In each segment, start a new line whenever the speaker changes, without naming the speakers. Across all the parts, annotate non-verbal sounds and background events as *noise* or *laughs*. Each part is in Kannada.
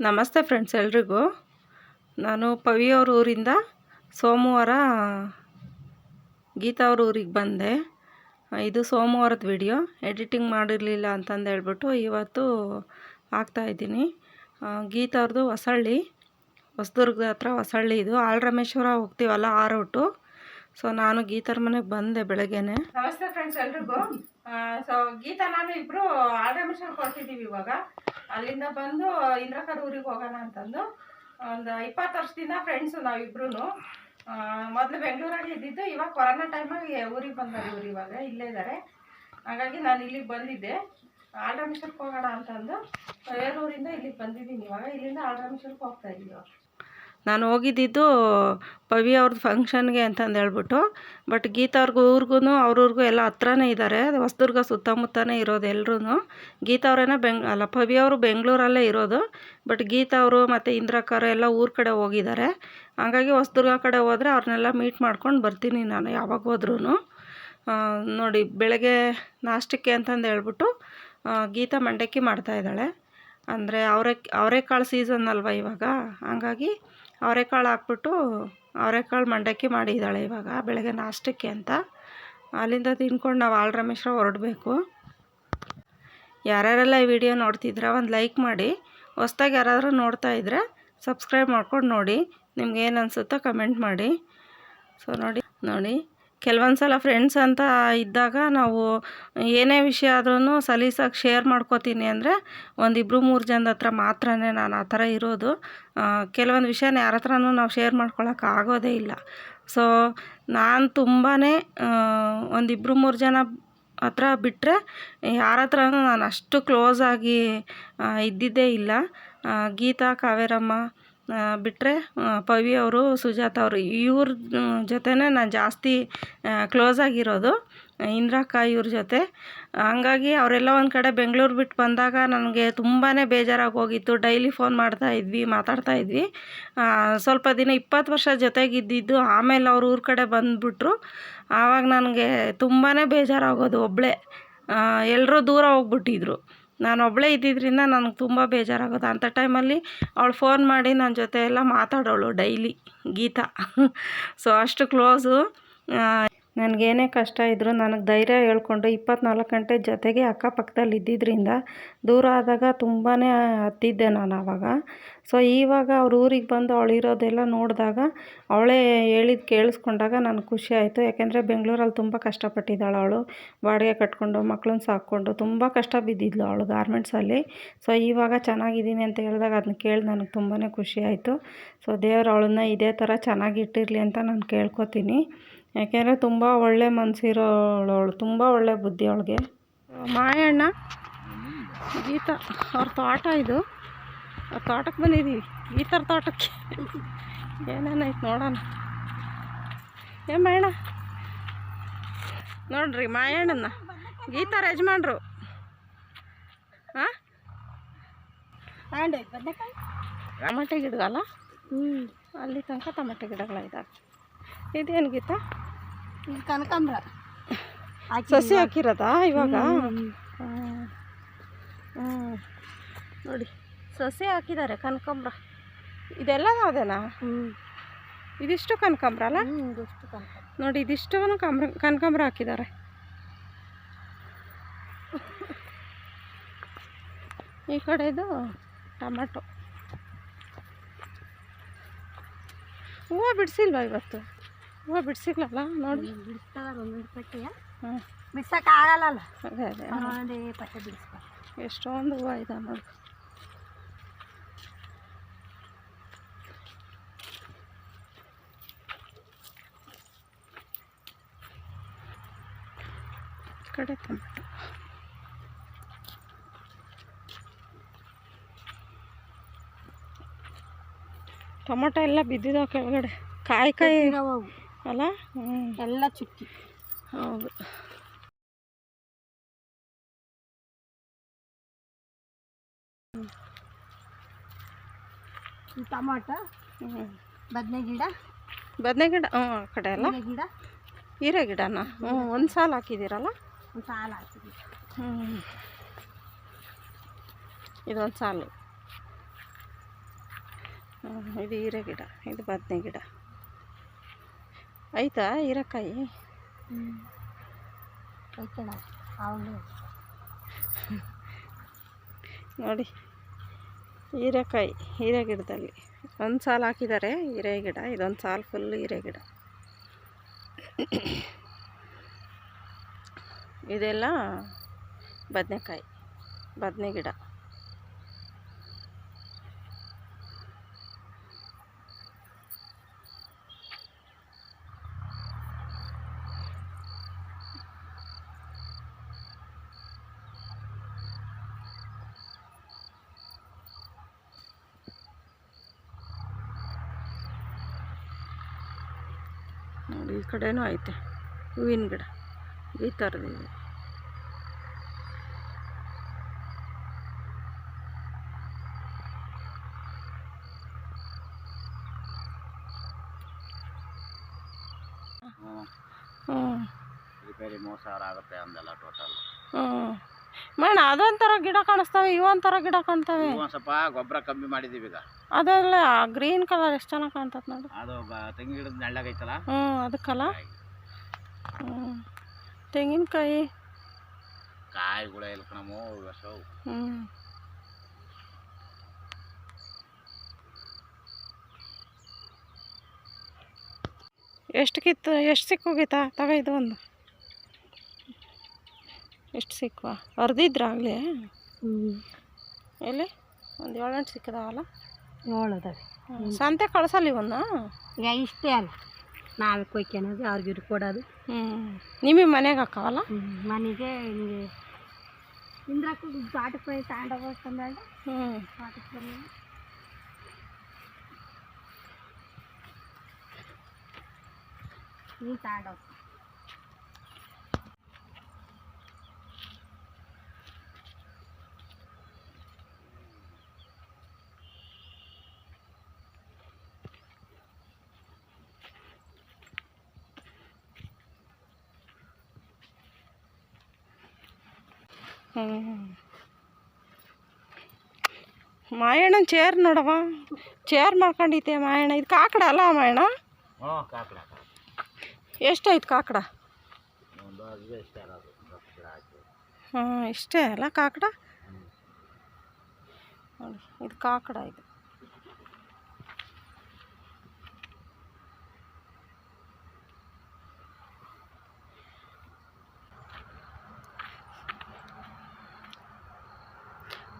ನಮಸ್ತೆ ಫ್ರೆಂಡ್ಸ್ ಎಲ್ರಿಗೂ. ನಾನು ಪವಿ ಅವ್ರ ಊರಿಂದ ಸೋಮವಾರ ಗೀತಾ ಅವ್ರ ಊರಿಗೆ ಬಂದೆ. ಇದು ಸೋಮವಾರದ ವಿಡಿಯೋ ಎಡಿಟಿಂಗ್ ಮಾಡಿರಲಿಲ್ಲ ಅಂತಂದು ಹೇಳ್ಬಿಟ್ಟು ಇವತ್ತು ಹಾಕ್ತಾಯಿದ್ದೀನಿ ಗೀತಾ ಅವ್ರದ್ದು ಹೊಸಳ್ಳಿ. ಹೊಸದುರ್ಗದ ಹತ್ರ ಹೊಸಳ್ಳಿ ಇದು. ಆಲ್ರಮೇಶ್ವರ ಹೋಗ್ತೀವಲ್ಲ ಆ ರೂಟು ಸೊ ನಾನು ಗೀತರ ಮನೆಗೆ ಬಂದೆ ಬೆಳಗ್ಗೆನೆ. ನಮಸ್ತೆ ಫ್ರೆಂಡ್ಸ್ ಎಲ್ರಿಗೂ. ಸೊ ಗೀತಾ, ನಾನು ಇಬ್ರು ಆಲ್ರಮೇಶ್ವರಕ್ಕೆ ಕೊಡ್ತಿದ್ದೀವಿ ಇವಾಗ. ಅಲ್ಲಿಂದ ಬಂದು ಇಂದ್ರಕರ್ ಊರಿಗೆ ಹೋಗೋಣ ಅಂತಂದು. ಒಂದು ಇಪ್ಪತ್ತು ವರ್ಷದಿಂದ ಫ್ರೆಂಡ್ಸು ನಾವಿಬ್ರು ಮೊದಲು ಬೆಂಗಳೂರಲ್ಲಿ ಇದ್ದಿದ್ದು, ಇವಾಗ ಕೊರೋನಾ ಟೈಮಾಗಿ ಊರಿಗೆ ಬಂದಾರೆ ಇವ್ರು ಇವಾಗ, ಇಲ್ಲೇ ಇದ್ದಾರೆ ಹಾಗಾಗಿ ನಾನು ಇಲ್ಲಿಗೆ ಬಂದಿದ್ದೆ. ಆಲ್ರಮೇಶ್ವರಕ್ಕೆ ಹೋಗೋಣ ಅಂತಂದು, ಬೇರೂರಿಂದ ಇಲ್ಲಿಗೆ ಬಂದಿದ್ದೀನಿ ಇವಾಗ. ಇಲ್ಲಿಂದ ಆಲ್ರಮೇಶ್ವರಕ್ಕೆ ಹೋಗ್ತಾ ಇದ್ದೀವಿ ನಾನು ಹೋಗಿದ್ದಿದ್ದು ಪವಿ ಅವ್ರದ್ದು ಫಂಕ್ಷನ್ಗೆ ಅಂತಂದು ಹೇಳ್ಬಿಟ್ಟು, ಬಟ್ ಗೀತಾ ಅವ್ರಿಗೂ ಊರ್ಗೂ ಅವ್ರವ್ರಿಗೂ ಎಲ್ಲ ಹತ್ರನೇ ಇದ್ದಾರೆ ಹೊಸದುರ್ಗ ಸುತ್ತಮುತ್ತನೇ ಇರೋದು ಎಲ್ಲರೂ ಗೀತಾ ಅವರೇನೋ ಬೆಂಗ್, ಅಲ್ಲ ಪವಿ ಅವರು ಬೆಂಗಳೂರಲ್ಲೇ ಇರೋದು, ಬಟ್ ಗೀತಾ ಅವರು ಮತ್ತು ಇಂದ್ರಕ್ಕರು ಎಲ್ಲ ಊರ ಕಡೆ ಹೋಗಿದ್ದಾರೆ ಹಾಗಾಗಿ ಹೊಸದುರ್ಗ ಕಡೆ ಹೋದರೆ ಅವ್ರನ್ನೆಲ್ಲ ಮೀಟ್ ಮಾಡ್ಕೊಂಡು ಬರ್ತೀನಿ ನಾನು ಯಾವಾಗ ಹೋದ್ರೂ ನೋಡಿ ಬೆಳಗ್ಗೆ ನಾಷ್ಟಕ್ಕೆ ಅಂತಂದು ಹೇಳ್ಬಿಟ್ಟು ಗೀತಾ ಮಂಡಕ್ಕಿ ಮಾಡ್ತಾಯಿದ್ದಾಳೆ ಅಂದರೆ ಅವರೇ ಅವರೆಕಾಳು ಸೀಸನ್ ಅಲ್ವಾ ಇವಾಗ? ಹಂಗಾಗಿ ಅವರೆಕಾಳು ಹಾಕ್ಬಿಟ್ಟು ಅವರೆಕಾಳು ಮಂಡಕ್ಕಿ ಮಾಡಿದ್ದಾಳೆ ಇವಾಗ, ಬೆಳಗ್ಗೆ ನಾಷ್ಟಕ್ಕೆ ಅಂತ. ಅಲ್ಲಿಂದ ತಿನ್ಕೊಂಡು ನಾವು ಆಲ್ರಮೇಶ್ವರ ಹೊರಡಬೇಕು. ಯಾರ್ಯಾರೆಲ್ಲ ಈ ವಿಡಿಯೋ ನೋಡ್ತಿದ್ರೆ ಒಂದು ಲೈಕ್ ಮಾಡಿ, ಹೊಸ್ದಾಗಿ ಯಾರಾದರೂ ನೋಡ್ತಾ ಇದ್ದರೆ ಸಬ್ಸ್ಕ್ರೈಬ್ ಮಾಡ್ಕೊಂಡು ನೋಡಿ, ನಿಮ್ಗೆ ಏನು ಅನಿಸುತ್ತೋ ಕಮೆಂಟ್ ಮಾಡಿ. ಸೊ ನೋಡಿ ನೋಡಿ. ಕೆಲವೊಂದು ಸಲ ಫ್ರೆಂಡ್ಸ್ ಅಂತ ಇದ್ದಾಗ ನಾವು ಏನೇ ವಿಷಯ ಆದ್ರೂ ಸಲೀಸಾಗಿ ಶೇರ್ ಮಾಡ್ಕೋತೀನಿ ಅಂದರೆ ಒಂದಿಬ್ಬರು ಮೂರು ಜನದ ಹತ್ರ ಮಾತ್ರನೇ ನಾನು ಆ ಥರ ಇರೋದು. ಕೆಲವೊಂದು ವಿಷಯನ ಯಾರ ಹತ್ರನೂ ನಾವು ಶೇರ್ ಮಾಡ್ಕೊಳಕ್ಕೆ ಆಗೋದೇ ಇಲ್ಲ. ಸೊ ನಾನು ತುಂಬಾ ಒಂದಿಬ್ಬರು ಮೂರು ಜನ ಹತ್ರ ಬಿಟ್ಟರೆ ಯಾರ ಹತ್ರನೂ ನಾನು ಅಷ್ಟು ಕ್ಲೋಸಾಗಿ ಇದ್ದಿದ್ದೇ ಇಲ್ಲ. ಗೀತಾ, ಕಾವೇರಮ್ಮ ಬಿಟ್ಟರೆ ಪವಿ ಅವರು, ಸುಜಾತ ಅವರು, ಇವ್ರ ಜೊತೆನೇ ನಾನು ಜಾಸ್ತಿ ಕ್ಲೋಸ್ ಆಗಿರೋದು ಇಂದ್ರಕ್ಕ ಇವ್ರ ಜೊತೆ. ಹಂಗಾಗಿ ಅವರೆಲ್ಲ ಒಂದು ಕಡೆ ಬೆಂಗಳೂರು ಬಿಟ್ಟು ಬಂದಾಗ ನನಗೆ ತುಂಬಾ ಬೇಜಾರಾಗಿ ಹೋಗಿತ್ತು ಡೈಲಿ ಫೋನ್ ಮಾಡ್ತಾ ಇದ್ವಿ, ಮಾತಾಡ್ತಾ ಇದ್ವಿ. ಸ್ವಲ್ಪ ದಿನ ಇಪ್ಪತ್ತು ವರ್ಷ ಜೊತೆಗಿದ್ದಿದ್ದು, ಆಮೇಲೆ ಅವ್ರ ಊರ ಕಡೆ ಬಂದುಬಿಟ್ರು. ಆವಾಗ ನನಗೆ ತುಂಬಾ ಬೇಜಾರಾಗೋದು ಒಬ್ಬಳೇ ಎಲ್ಲರೂ ದೂರ ಹೋಗ್ಬಿಟ್ಟಿದ್ರು. ನಾನು ಒಬ್ಬಳೇ ಇದ್ದಿದ್ದರಿಂದ ನನಗೆ ತುಂಬ ಬೇಜಾರಾಗೋದು. ಅಂಥ ಟೈಮಲ್ಲಿ ಅವಳು ಫೋನ್ ಮಾಡಿ ನನ್ನ ಜೊತೆ ಎಲ್ಲ ಮಾತಾಡೋಳು ಡೈಲಿ ಗೀತಾ. *laughs* ಸೊ ಅಷ್ಟು ಕ್ಲೋಸು ನನಗೇನೇ ಕಷ್ಟ ಇದ್ದರೂ ನನಗೆ ಧೈರ್ಯ ಹೇಳ್ಕೊಂಡು ಇಪ್ಪತ್ನಾಲ್ಕು ಗಂಟೆ ಜೊತೆಗೆ ಅಕ್ಕಪಕ್ಕದಲ್ಲಿ ಇದ್ದಿದ್ದರಿಂದ ದೂರ ಆದಾಗ ತುಂಬಾ ಹತ್ತಿದ್ದೆ ನಾನು ಆವಾಗ ಸೊ ಇವಾಗ ಅವ್ರ ಊರಿಗೆ ಬಂದು ಅವಳು ಇರೋದೆಲ್ಲ ನೋಡಿದಾಗ ಅವಳೇ ಹೇಳಿದ ಕೇಳಿಸ್ಕೊಂಡಾಗ ನನಗೆ ಖುಷಿ ಆಯಿತು. ಯಾಕೆಂದರೆ ಬೆಂಗಳೂರಲ್ಲಿ ತುಂಬ ಕಷ್ಟಪಟ್ಟಿದ್ದಾಳೆ ಅವಳು. ಬಾಡಿಗೆ ಕಟ್ಕೊಂಡು ಮಕ್ಕಳನ್ನ ಸಾಕ್ಕೊಂಡು ತುಂಬ ಕಷ್ಟ ಬಿದ್ದಿದ್ಲು ಅವಳು ಗಾರ್ಮೆಂಟ್ಸಲ್ಲಿ. ಸೊ ಇವಾಗ ಚೆನ್ನಾಗಿದ್ದೀನಿ ಅಂತ ಹೇಳಿದಾಗ ಅದನ್ನ ಕೇಳಿ ನನಗೆ ತುಂಬಾ ಖುಷಿ ಆಯಿತು. ಸೊ ದೇವ್ರು ಅವಳನ್ನ ಇದೇ ಥರ ಚೆನ್ನಾಗಿಟ್ಟಿರಲಿ ಅಂತ ನಾನು ಕೇಳ್ಕೊತೀನಿ. ಯಾಕೆಂದರೆ ತುಂಬ ಒಳ್ಳೆ ಮನಸ್ಸಿರೋಳು ಅವಳು ತುಂಬ ಒಳ್ಳೆ ಬುದ್ಧಿ ಅವಳಿಗೆ. ಮಾಯಣ್ಣ ಗೀತಾ ಅವ್ರ ತೋಟ ಇದು. ಅವ್ರ ತೋಟಕ್ಕೆ ಬಂದಿದ್ದೀವಿ ಗೀತಾರ ತೋಟಕ್ಕೆ. ಏನೇನಾಯ್ತು ನೋಡೋಣ. ಏ ಮಾಯಣ್ಣ ನೋಡ್ರಿ ಮಾಯಣ್ಣನ ಗೀತಾ ಯಜಮಾನ್ರು. ಹಾಂ ಟಮಾಟೆ ಗಿಡಗಲ್ಲ ಹ್ಞೂ ಅಲ್ಲಿ ತನಕ ಟಮಾಟೆ ಗಿಡಗಳಿದ್ದಾವೆ ಇದೇನು ಗೀತಾ?
ಇದು ಕನಕಾಂಬ್ರ.
ಸಸಿ ಹಾಕಿರೋದಾ ಇವಾಗ? ಹ್ಞೂ ನೋಡಿ ಸಸಿ ಹಾಕಿದ್ದಾರೆ ಕನಕಾಂಬ್ರ. ಇದೆಲ್ಲ ಅದೇನಾ
ಹ್ಞೂ
ಇದಿಷ್ಟು ಕನಕಾಂಬ್ರ ಅಲ್ಲ? ನೋಡಿ ಇದಿಷ್ಟು ಕಾಂಬ್ರ ಕನಕಾಂಬ್ರ ಹಾಕಿದ್ದಾರೆ. ಈ ಕಡೆದು ಟೊಮೆಟೊ. ಹೂವು ಬಿಡಿಸಿಲ್ವಾ ಇವತ್ತು? ಹೂವು ಬಿಡಿಸಿಲ್ಲಲ್ಲ ನೋಡಿ.
ಬಿಡಿಸ್ತಾರ ಒಂದೊಂದು ಪಟ್ಟಿಯ
ಹಾಂ.
ಬಿಡ್ಸಕ್ಕೆ ಆಗಲ್ಲಲ್ಲ?
ಅದೇ ಅದೇ.
ಪಟ್ಟೆ ಬಿಡಿಸ್ತಾರೆ
ಎಷ್ಟೊಂದು ಹೂವು ಇದೆ ನೋಡಿ. ಕಡೆ ಟೊಮೆಟೊ ಟೊಮೊಟೊ ಎಲ್ಲ ಬಿದ್ದಿದಾವೆ ಕೆಳಗಡೆ. ಕಾಯಿ ಕಾಯಿ. ಅಲ್ಲ? ಹ್ಞೂ
ಎಲ್ಲ ಚುಕ್ಕಿ.
ಹೌದು. ಹ್ಞೂ
ಬದನೆ ಗಿಡ
ಬದನೆ ಗಿಡ? ಹ್ಞೂ ಆ ಕಡೆ ಅಲ್ಲ
ಹೀರೆ ಗಿಡ
ಹೀರೆ ಗಿಡನ? ಹ್ಞೂ ಒಂದು ಸಾಲ ಹಾಕಿದ್ದೀರಲ್ಲ?
ಒಂದು ಸಾಲ ಹಾಕಿದ್ದೀವಿ.
ಹ್ಞೂ ಇದೊಂದು ಸಾಲು. ಹ್ಞೂ ಇದು ಹೀರೆ ಗಿಡ ಇದು ಬದನೆ ಗಿಡ. ಆಯ್ತಾ ಹೀರೆಕಾಯಿ?
ಹ್ಞೂ ಐತಣ ಅವಳು
ನೋಡಿ ಹೀರೆಕಾಯಿ ಹೀರೆ ಗಿಡದಲ್ಲಿ. ಒಂದು ಸಾಲ ಹಾಕಿದ್ದಾರೆ ಹೀರೆ ಗಿಡ. ಇದೊಂದು ಸಾಲು ಫುಲ್ ಹೀರೆ ಗಿಡ. ಇದೆಲ್ಲ ಬದನೆಕಾಯಿ ಬದನೆ ಗಿಡ. ನೋಡಿ ಈ ಕಡೆನೂ ಐತೆ. ಹೂವಿನ ಗಿಡ. ಈ ಥರದಿದೆ ಹ್ಞೂ
ರಿಪೇರಿ ಮೂರು ಸಾವಿರ ಆಗುತ್ತೆ ಅಂದೆಲ್ಲ ಟೋಟಲ್
ಹ್ಞೂ ಮೇಣ ಅದೊಂಥರ ಗಿಡ ಕಾಣಿಸ್ತವೆ ಇವೊಂಥರ ಗಿಡ ಕಾಣ್ತವೆ.
ಒಂದು ಸ್ವಲ್ಪ ಗೊಬ್ಬರ ಕಮ್ಮಿ ಮಾಡಿದೀವಿ ಈಗ.
ಅದೆಲ್ಲ ಗ್ರೀನ್ ಕಲರ್ ಎಷ್ಟು ಚೆನ್ನಾಗಿ ಕಾಣ್ತದೆ ನೋಡಿ.
ಅದು ಬ- ತೆಂಗಿನ ಗಿಡದ ನೆಳ್ಳಾಗೈತಲ್ಲ
ಹ್ಞೂ ಅದಕ್ಕಲ್ಲ? ಹ್ಞೂ ತೆಂಗಿನಕಾಯಿ.
ಕಾಯಿಗಳು ಇಲ್ಲ
ಹ್ಞೂ ಎಷ್ಟು ಕಿತ್ತು ಎಷ್ಟು ಸಿಕ್ಕೋಗಿತ್ತಾ ತಗ ಇದು ಒಂದು. ಎಷ್ಟು ಸಿಕ್ಕುವ ಅರ್ದಿದ್ರಾಗಲೇ?
ಹ್ಞೂ
ಎಲ್ಲಿ? ಒಂದು ಏಳೆಂಟು ಸಿಕ್ಕದಾವಲ್ಲ?
ಏಳು ಅದಾವೆ
ಸಂತೆ ಕಳ್ಸಲ್ಲ ಇವನ್ನ?
ಈಗ ಇಷ್ಟೇ ಅಲ್ಲ. ನಾವೇ ಕೊಯ್ಕೊಳೋದು ಅವ್ರಿಗೆ ಇವ್ರಿಗೆ ಕೊಡೋದು.
ಹ್ಞೂ ನಿಮಗೆ ಮನೆಗೆ ಹಾಕವಲ್ಲ?
ಮನೆಗೆ ಹಿಂಗೆ ಇಂದ್ರಕ್ಕೂ ತೋಟಕ್ಕೆ ಹೋಗಿ ತಗೊಂಡೋಗ್ಬೇಕಂದಾಗ
ಹ್ಞೂ
ತೋಟಕ್ಕೆ ಬಂದು ನೀನು ತಗೊಂಡೋಗ
ಹ್ಞೂ ಮಾಯಣ್ಣನ ಚೇರ್ ನೋಡವ ಚೇರ್ ಮಾಡ್ಕೊಂಡೈತೆ ಮಾಯಣ್ಣ. ಇದು ಕಾಕಡ ಅಲ್ಲ ಮಾಯಣ್ಣ? ಎಷ್ಟಾಯ್ತು ಕಾಕಡ?
ಹಾಂ ಇಷ್ಟ
ಅಲ್ಲ ಕಾಕಡ? ನೋಡಿ ಇದು ಕಾಕಡ ಇದು.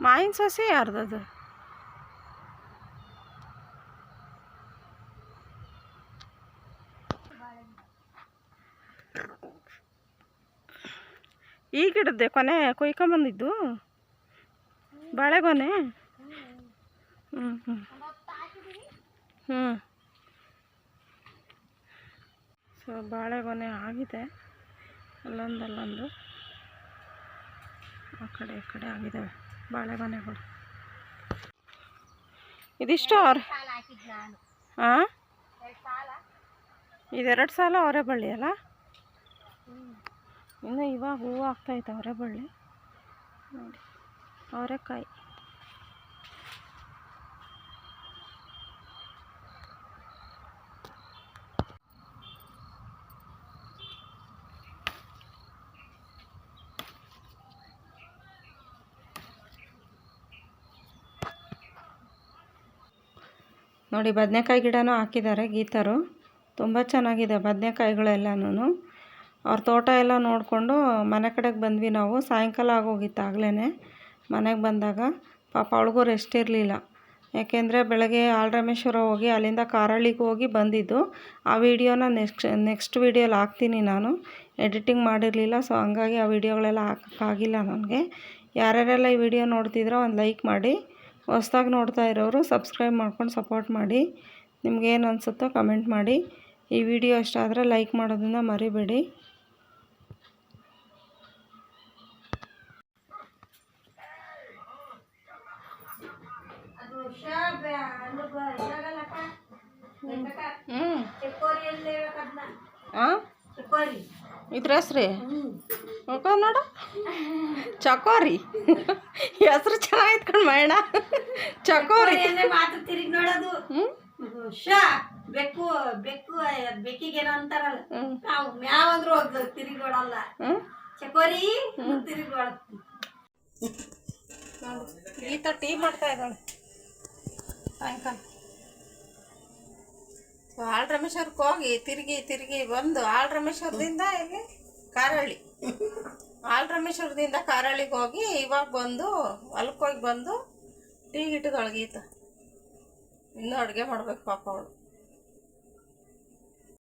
ಮಾಯಿನ ಸೊಸೆ ಯಾರ್ದದು? ಈ ಗಿಡದ್ದೆ ಕೊನೆ ಕೊಯ್ಕೊಂಬಂದಿದ್ದು? ಬಾಳೆಗೊನೆ ಹ್ಞೂ ಹ್ಞೂ ಹ್ಞೂ ಸೊ ಬಾಳೆಗೊನೆ ಆಗಿದೆ. ಅಲ್ಲೊಂದು ಅಲ್ಲೊಂದು ಆ ಕಡೆ, ಈ ಕಡೆ ಆಗಿದ್ದಾವೆ. ಬಾಳೆಗೊನೆಗಳು ಇದಿಷ್ಟು ಅವ್ರ? ಹಾಂ ಇದೆರಡು ಸಾಲ ಅವರೇ ಬಳ್ಳಿ ಅಲ್ಲ? ಇನ್ನು ಇವಾಗ ಹೂವು ಆಗ್ತಾಯಿತ್ತು ಅವರೇ ಬಳ್ಳಿ. ನೋಡಿ ಅವರೆಕಾಯಿ ನೋಡಿ, ಬದನೆಕಾಯಿ ಗಿಡನೂ ಹಾಕಿದ್ದಾರೆ ಗೀತರು. ತುಂಬ ಚೆನ್ನಾಗಿದೆ ಬದನೆಕಾಯಿಗಳೆಲ್ಲನೂ ಅವ್ರ ತೋಟ ಎಲ್ಲ ನೋಡಿಕೊಂಡು ಮನೆ ಕಡೆಗೆ ಬಂದ್ವಿ ನಾವು. ಸಾಯಂಕಾಲ ಆಗೋಗಿತ್ತು ಆಗ್ಲೇ ಮನೆಗೆ ಬಂದಾಗ. ಪಾಪ ಅವಳಿಗೂ ರೆಸ್ಟ್ ಇರಲಿಲ್ಲ ಯಾಕೆಂದರೆ ಬೆಳಗ್ಗೆ ಆಲ್ರಾಮೇಶ್ವರ ಹೋಗಿ ಅಲ್ಲಿಂದ ಕಾರಳ್ಳಿಗೆ ಹೋಗಿ ಬಂದಿದ್ದು. ಆ ವಿಡಿಯೋನ ನೆಕ್ಸ್ಟ್ ನೆಕ್ಸ್ಟ್ ವೀಡಿಯೋಲಿ ಹಾಕ್ತೀನಿ ನಾನು. ಎಡಿಟಿಂಗ್ ಮಾಡಿರಲಿಲ್ಲ, ಸೊ ಹಂಗಾಗಿ ಆ ವಿಡಿಯೋಗಳೆಲ್ಲ ಹಾಕೋಕ್ಕಾಗಿಲ್ಲ ನನಗೆ. ಯಾರ್ಯಾರೆಲ್ಲ ಈ ವಿಡಿಯೋ ನೋಡ್ತಿದ್ರೋ ಒಂದು ಲೈಕ್ ಮಾಡಿ. ಹೊಸ್ದಾಗಿ ನೋಡ್ತಾ ಇರೋರು ಸಬ್ಸ್ಕ್ರೈಬ್ ಮಾಡ್ಕೊಂಡು ಸಪೋರ್ಟ್ ಮಾಡಿ. ನಿಮಗೇನು ಅನಿಸುತ್ತೋ ಕಮೆಂಟ್ ಮಾಡಿ. ಈ ವಿಡಿಯೋ ಇಷ್ಟ ಆದರೆ ಲೈಕ್ ಮಾಡೋದನ್ನ ಮರಿಬೇಡಿ. ಹ್ಞೂ ಹಾಂ ಇದ್ರ ಹೆಸ್ರಿ? ನೋಡು. ಚಕೋರಿ. ಹೆಸ್ರು ಚೆನ್ನಾಗಿತ್ತು ಕಣ್ ಮೈಣ ಚಕೋರಿ. ಹ್ಞೂ
ಶಾ ಬೆಕ್ಕು ಬೆಕ್ಕು ಬೆಕ್ಕಿಗೇನೋ ಅಂತಾರಲ್ಲ. ನಾವು ಮ್ಯಾವ್ ಅಂದ್ರೂ ಚಕೋರಿ
ಗೀತ ಟೀ ಮಾಡ್ತಾ ಇದ್ದಾಳೆ. ಸಾಯಂಕಾಲ. ಆಳ್ ರಮೇಶ್ವರಕ್ಕೆ ಹೋಗಿ, ತಿರುಗಿ ತಿರುಗಿ ಬಂದು ಆಳ್ ರಮೇಶ್ವರದಿಂದ ಇಲ್ಲಿ ಕಾರಳ್ಳಿ. ಆಳ್ ರಮೇಶ್ವರದಿಂದ ಕಾರಳ್ಳಿಗೆ ಹೋಗಿ ಇವಾಗ ಬಂದು ಹೊಲಕ್ಕೆ ಹೋಗಿ ಬಂದು ಟೀ ಇಟ್ಟಿದ್ದಾಳೆ ಗೀತ ಇನ್ನೂ ಅಡುಗೆ ಮಾಡ್ಬೇಕು ಪಾಪ ಅವಳು.